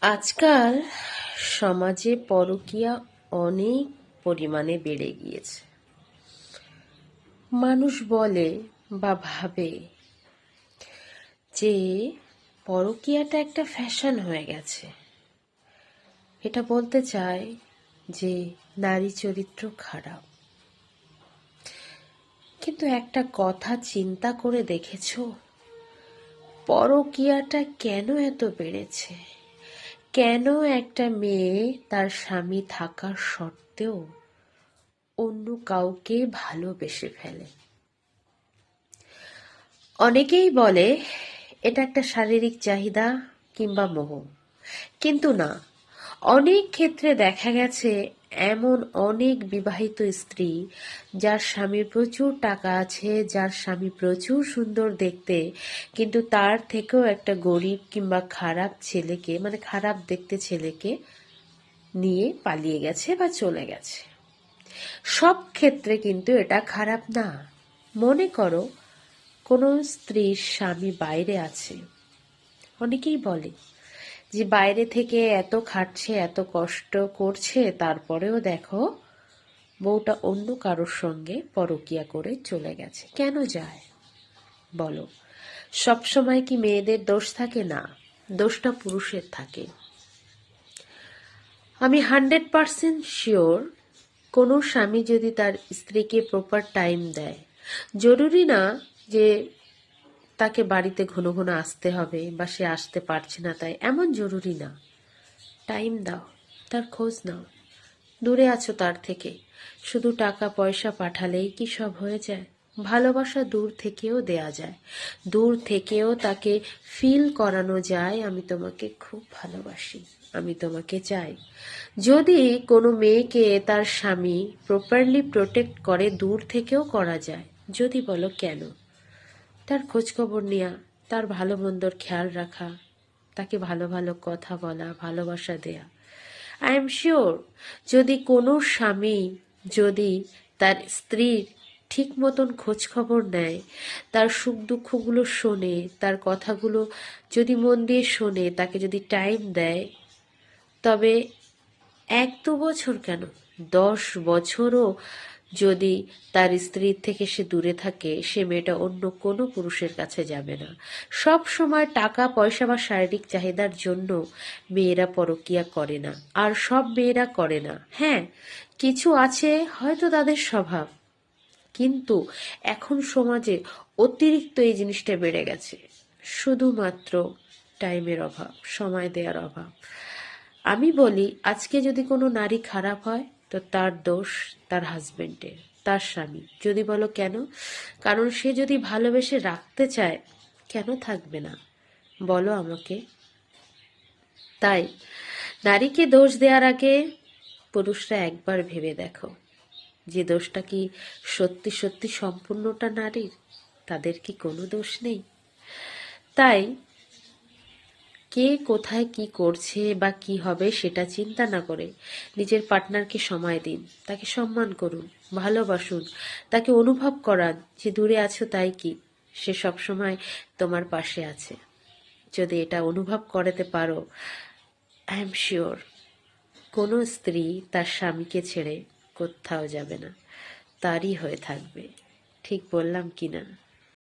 আজকাল সমাজে পরকীয়া অনেক পরিমাণে বেড়ে গিয়েছে। মানুষ বলে বা ভাবে যে পরকীয়াটা একটা ফ্যাশন হয়ে গেছে। এটা বলতে চায় যে নারী চরিত্র খারাপ। কিন্তু একটা কথা চিন্তা করে দেখেছ? পরকীয়াটা কেন এত বেড়েছে? কেন একটা মেয়ে তার স্বামী থাকার সত্ত্বেও অন্য কাউকে ভালোবেসে ফেলে? অনেকেই বলে, এটা একটা শারীরিক চাহিদা কিংবা মোহ। কিন্তু না অনেক ক্ষেত্রে দেখা গেছে এমন অনেক বিবাহিত স্ত্রী যার স্বামীর প্রচুর টাকা আছে, যার স্বামী প্রচুর সুন্দর দেখতে, কিন্তু তার থেকেও একটা গরিব কিংবা খারাপ ছেলেকে মানে খারাপ দেখতে ছেলেকে নিয়ে পালিয়ে গেছে বা চলে গেছে। সব ক্ষেত্রে কিন্তু এটা খারাপ না। মনে করো, কোনো স্ত্রীর স্বামী বাইরে আছে, অনেকেই বলে যে বাইরে থেকে এত খাটছে, এত কষ্ট করছে, তারপরেও দেখো বউটা অন্য কারোর সঙ্গে পরকিয়া করে চলে গেছে। কেন যায়? বলো। সব সময় কি মেয়েদের দোষ থাকে? না, দোষটা পুরুষের থাকে। আমি হান্ড্রেড পারসেন্ট শিওর কোনো স্বামী যদি তার স্ত্রীকে প্রপার টাইম দেয়, জরুরি না যে তাকে বাড়িতে ঘন ঘন আসতে হবে বা সে আসতে পারছে না তাই এমন জরুরি না। টাইম দাও, তার খোঁজ নাও। দূরে আছো তার থেকে। শুধু টাকা পয়সা পাঠালেই কি সব হয়ে যায়? ভালোবাসা দূর থেকেও দেয়া যায়। দূর থেকেও তাকে ফিল করানো যায়, আমি তোমাকে খুব ভালোবাসি, আমি তোমাকে চাই। যদি কোনো মেয়েকে তার স্বামী প্রপারলি প্রোটেক্ট করে, দূর থেকেও করা যায়, যদি বলো কেন? তার খোঁজখবর নেওয়া তার ভালো মন্দর খেয়াল রাখা, তাকে ভালো ভালো কথা বলা, ভালোবাসা দেয়া। আই এম শিওর যদি কোনো স্বামী যদি তার স্ত্রীর ঠিক মতন খোঁজখবর নেয়, তার সুখ দুঃখগুলো শোনে, তার কথাগুলো যদি মন দিয়ে শোনে, তাকে যদি টাইম দেয়, তবে এক দু বছর কেন? দশ বছরও যদি তার স্ত্রীর থেকে সে দূরে থাকে, সে মেয়েটা অন্য কোনো পুরুষের কাছে যাবে না। সব সময় টাকা, পয়সা বা শারীরিক চাহিদার জন্য মেয়েরা পরকিয়া করে না, আর সব মেয়েরা করে না। হ্যাঁ কিছু আছে হয়তো তাদের স্বভাব, কিন্তু এখন সমাজে অতিরিক্ত এই জিনিসটা বেড়ে গেছে। শুধুমাত্র টাইমের অভাব, সময় দেওয়ার অভাব। আমি বলি, আজকে যদি কোনো নারী খারাপ হয় তো তার দোষ তার হাজবেন্ডের, তার স্বামী। যদি বলো কেন? কারণ সে যদি ভালোবেসে রাখতে চায়, কেন থাকবে না? বলো আমাকে। তাই, নারীকে দোষ দেওয়ার আগে পুরুষরা একবার ভেবে দেখো যে দোষটা কি সত্যি সত্যি সম্পূর্ণটা নারীর, তাদের কি কোনো দোষ নেই? তাই কে কোথায় কি করছে বা কি হবে সেটা চিন্তা না করে নিজের পার্টনারকে সময় দিন, তাকে সম্মান করুন, ভালোবাসুন, তাকে অনুভব করান যে দূরে আছো তাই কি, সে সবসময় তোমার পাশে আছে। যদি এটা অনুভব করাতে পারো আই এম শিওর কোনো স্ত্রী তার স্বামীকে ছেড়ে কোথাও যাবে না, তারই হয়ে থাকবে। ঠিক বললাম কি না